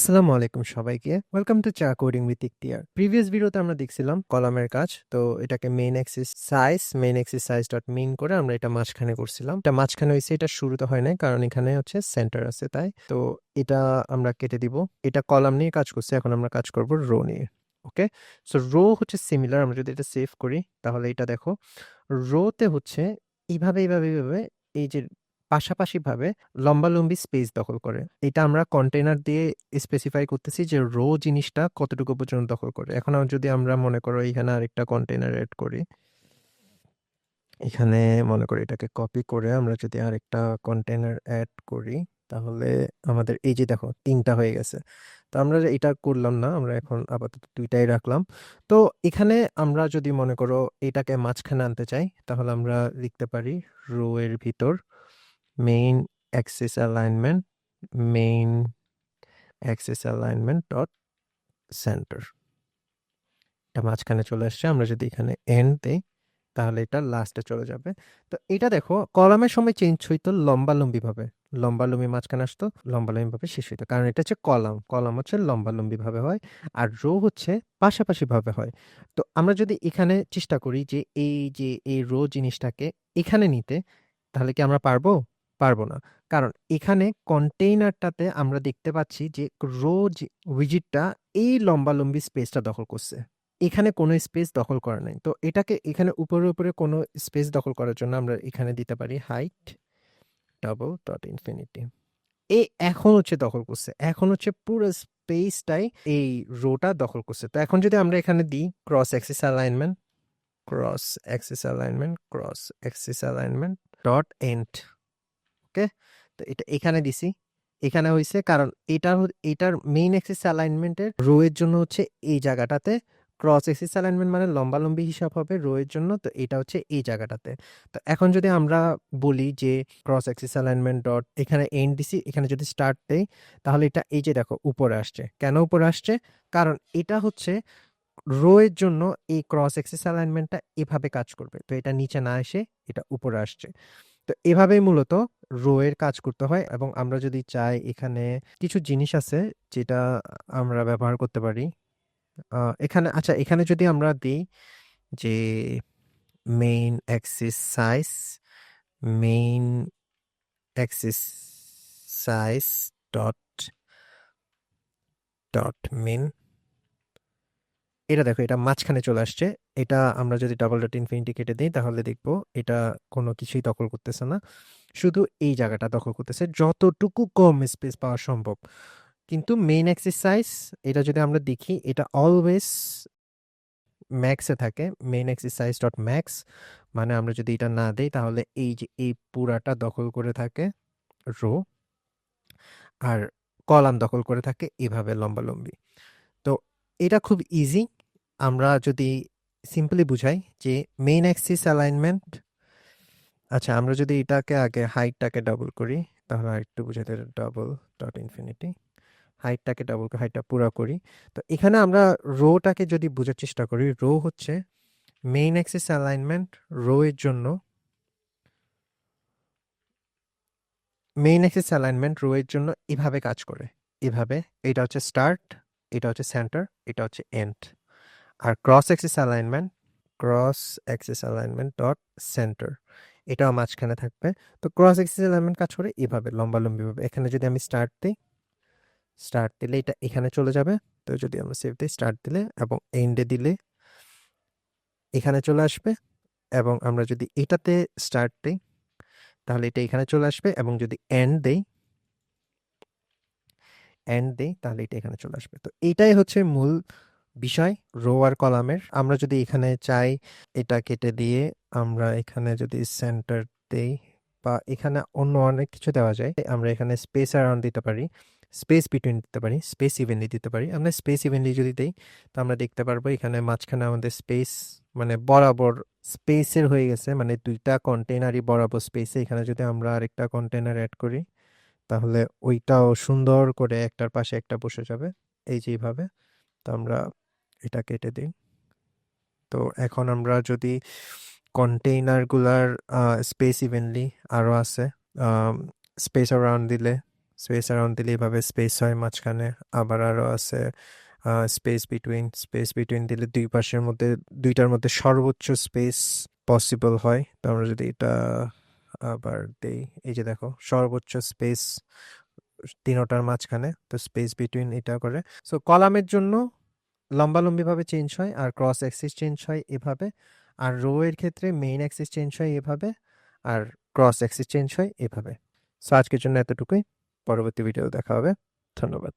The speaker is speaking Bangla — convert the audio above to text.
আসসালামু আলাইকুম সবাইকে। ওয়েলকাম টু চা কোডিং উইথ ইখতিয়ার প্রিভিয়াস ভিডিওতে আমরা দেখছিলাম কলামের কাজ, তো এটাকে main axis size main axis size dot min করে আমরা এটা মাঝখানে করছিলাম। এটা মাঝখানে হয়েছে, এটা শুরুতে হয় নাই, কারণ এখানে হচ্ছে সেন্টার আছে, তাই? তো এটা আমরা কেটে দিব। এটা কলাম নিয়ে কাজ করছে, এখন আমরা কাজ করব রো নিয়ে ওকে সো রো হচ্ছে সিমিলার আমরা যদি এটা সেভ করি, তাহলে এটা দেখো রোতে হচ্ছে এইভাবে এইভাবে এইভাবে, এই যে পাশাপাশিভাবে লম্বালম্বি স্পেস দখল করে। এটা আমরা কন্টেনার দিয়ে স্পেসিফাই করতেছি যে রো জিনিসটা কতটুকু পর্যন্ত দখল করে। এখন যদি আমরা মনে করো এখানে আরেকটা কন্টেনার অ্যাড করি, এখানে মনে করি এটাকে কপি করে আমরা যদি আরেকটা কন্টেনার অ্যাড করি, তাহলে আমাদের এই যে দেখো, তিনটা হয়ে গেছে। তো আমরা এটা করলাম না, আমরা এখন আপাতত দুইটাই রাখলাম। তো এখানে আমরা যদি মনে করো এটাকে মাঝখানে আনতে চাই, তাহলে আমরা লিখতে পারি রো এর ভিতর main axis alignment, main axis alignment dot center. এটা মাঝখানে চলে আসছে, আমরা যদি এখানে এন্ড দেই, তাহলে এটা লাস্টে চলে যাবে। তো এটা দেখো কলামের সময় চেঞ্জ হইতো লম্বালম্বি ভাবে লম্বালম্বি মাঝখানে আসতো লম্বালম্বি ভাবে শেষ হইতো। কারণ এটা হচ্ছে কলাম কলাম হচ্ছে লম্বালম্বি ভাবে হয়, আর রো হচ্ছে পাশাপাশিভাবে হয়। তো আমরা যদি এখানে চেষ্টা করি যে এই যে এই রো জিনিসটাকে এখানে নিতে, তাহলে কি আমরা পারব? পারব না। কারণ এখানে কন্টেইনারটাতে আমরা দেখতে পাচ্ছি যে রোজ উইজিটটা এই লম্বালম্বি স্পেসটা দখল করছে। এখানে কোনো স্পেস দখল করা নাই। তো এটাকে এখানে উপরে উপরে কোনো স্পেস দখল করার জন্য আমরা এখানে দিতে পারি হাইট ডাবল ডট ইনফিনিটি এ এখন হচ্ছে দখল করছে। এখন হচ্ছে পুরো স্পেসটাই এই রোটা দখল করছে। তো এখন যদি আমরা এখানে দিই cross axis alignment cross axis alignment cross axis alignment dot end okay? তো এটা এখানে দিছি। এখানে হয়েছে কারণ এটার এটার মেইন এক্সিস অ্যালাইনমেন্টের রো এর জন্য হচ্ছে এই জায়গাটাতে। ক্রস এক্সিস অ্যালাইনমেন্ট মানে লম্বালম্বি হিসাব হবে রো এর জন্য, তো এটা হচ্ছে এই জায়গাটাতে। তো এখন যদি আমরা বলি যে ক্রস এক্সিস অ্যালাইনমেন্ট ডট এখানে এন্ড দিছি, এখানে যদি স্টার্ট দেই, তাহলে এটা এই যে দেখো, উপরে আসছে। কেন উপরে আসছে? কারণ এটা হচ্ছে রো এর জন্য এই ক্রস এক্সিস অ্যালাইনমেন্টটা এভাবে কাজ করবে। তো এটা নিচে না এসে এটা উপরে আসছে। তো এভাবেই মূলত রো এর কাজ করতে হয় এবং আমরা যদি চাই এখানে কিছু জিনিস আছে যেটা আমরা ব্যবহার করতে পারি। এখানে আচ্ছা এখানে যদি আমরা দিই যে main axis size main axis size dot dot main এটা দেখো, এটা মাঝখানে চলে আসছে। এটা আমরা যদি ডাবল ডট ইনফিনিটি কেটে দিই, তাহলে দেখব এটা কোনো কিছুই দখল করতেছে না। শুধু এই জায়গাটা দখল করতেছে, যতটুকু কম স্পেস পাওয়া সম্ভব। কিন্তু মেইন এক্সারসাইজ এটা যদি আমরা দেখি, এটা অলওয়েজ ম্যাক্সে থাকে মেইন এক্সারসাইজ ডট ম্যাক্স মানে আমরা যদি এটা না দেই, তাহলে এই যে, এই পুরাটা দখল করে থাকে রো আর কলাম দখল করে থাকে এভাবে লম্বালম্বি। তো এটা খুব ইজি আমরা যদি সিম্পলি বুঝাই যে মেইন অ্যাক্সিস অ্যালাইনমেন্ট আচ্ছা আমরা যদি এটাকে আগে হাইটটাকে ডাবল করি, তাহলে আরেকটু বুঝাতে ডাবল ডট ইনফিনিটি হাইটটাকে ডাবল হাইটটা পুরো করি। তো এখানে আমরা রোটাকে যদি বোঝার চেষ্টা করি রো হচ্ছে মেইন অ্যাক্সিস অ্যালাইনমেন্ট রো এর জন্য মেইন অ্যাক্সিস অ্যালাইনমেন্ট রো এর জন্য এভাবে কাজ করে। এভাবে, এটা হচ্ছে স্টার্ট এটা হচ্ছে সেন্টার এটা হচ্ছে এন্ড আর cross axis alignment cross axis alignment dot center এটাও মাঝখানে থাকবে। তো ক্রস অ্যাক্সিস অ্যালাইনমেন্ট কাজ করে এভাবে লম্বালম্বিভাবে এখানে যদি আমি স্টার্ট দিই স্টার্ট দিলে এটা এখানে চলে যাবে। তো যদি আমরা সেভ দিই স্টার্ট দিলে এবং এন্ডে দিলে এখানে চলে আসবে এবং আমরা যদি এটাতে স্টার্ট দিই, তাহলে এটা এখানে চলে আসবে এবং যদি এন্ড দেই এন্ড দেই, তাহলে এটা এখানে চলে আসবে। তো এটাই হচ্ছে মূল বিষয় রো আর কলামের আমরা যদি এখানে চাই এটা কেটে দিয়ে আমরা এখানে যদি সেন্টার দেই বা এখানে অন্য অনেক কিছু দেওয়া যায়, আমরা এখানে স্পেস অ্যারাউন্ড দিতে পারি স্পেস বিটুইন দিতে পারি স্পেস ইভেনলি দিতে পারি। আমরা স্পেস ইভেনলি যদি দিই, তো আমরা দেখতে পারব এখানে মাঝখানে আমাদের স্পেস মানে বরাবর স্পেসের হয়ে গেছে মানে দুইটা কন্টেনারই বরাবর স্পেসে এখানে যদি আমরা আরেকটা কন্টেনার অ্যাড করি, তাহলে ওইটাও সুন্দর করে একটার পাশে একটা বসে যাবে, এই যে এইভাবে তো আমরা এটা কেটে দিই। তো এখন আমরা যদি কন্টেইনারগুলার স্পেস ইভেনলি আরও আছে স্পেস অ্যারাউন্ড দিলে স্পেস অ্যারাউন্ড দিলে এভাবে স্পেস হয় মাঝখানে, আবার আরও আছে স্পেস বিটুইন স্পেস বিটুইন দিলে দুই পাশের মধ্যে, দুইটার মধ্যে সর্বোচ্চ স্পেস পসিবল হয়। তো আমরা যদি এটা আবার দেই, এই যে দেখো, সর্বোচ্চ স্পেস তিনোটার মাঝখানে, তো স্পেস বিটুইন এটা করে। সো কলামের জন্য লম্বালম্বিভাবে চেঞ্জ হয় আর ক্রস অ্যাক্সিস চেঞ্জ হয় এভাবে। আর রো এর ক্ষেত্রে মেইন অ্যাক্সিস চেঞ্জ হয় এভাবে আর ক্রস অ্যাক্সিস চেঞ্জ হয় এভাবে। সো আজকের জন্য এতটুকুই। পরবর্তী ভিডিও দেখা হবে। ধন্যবাদ।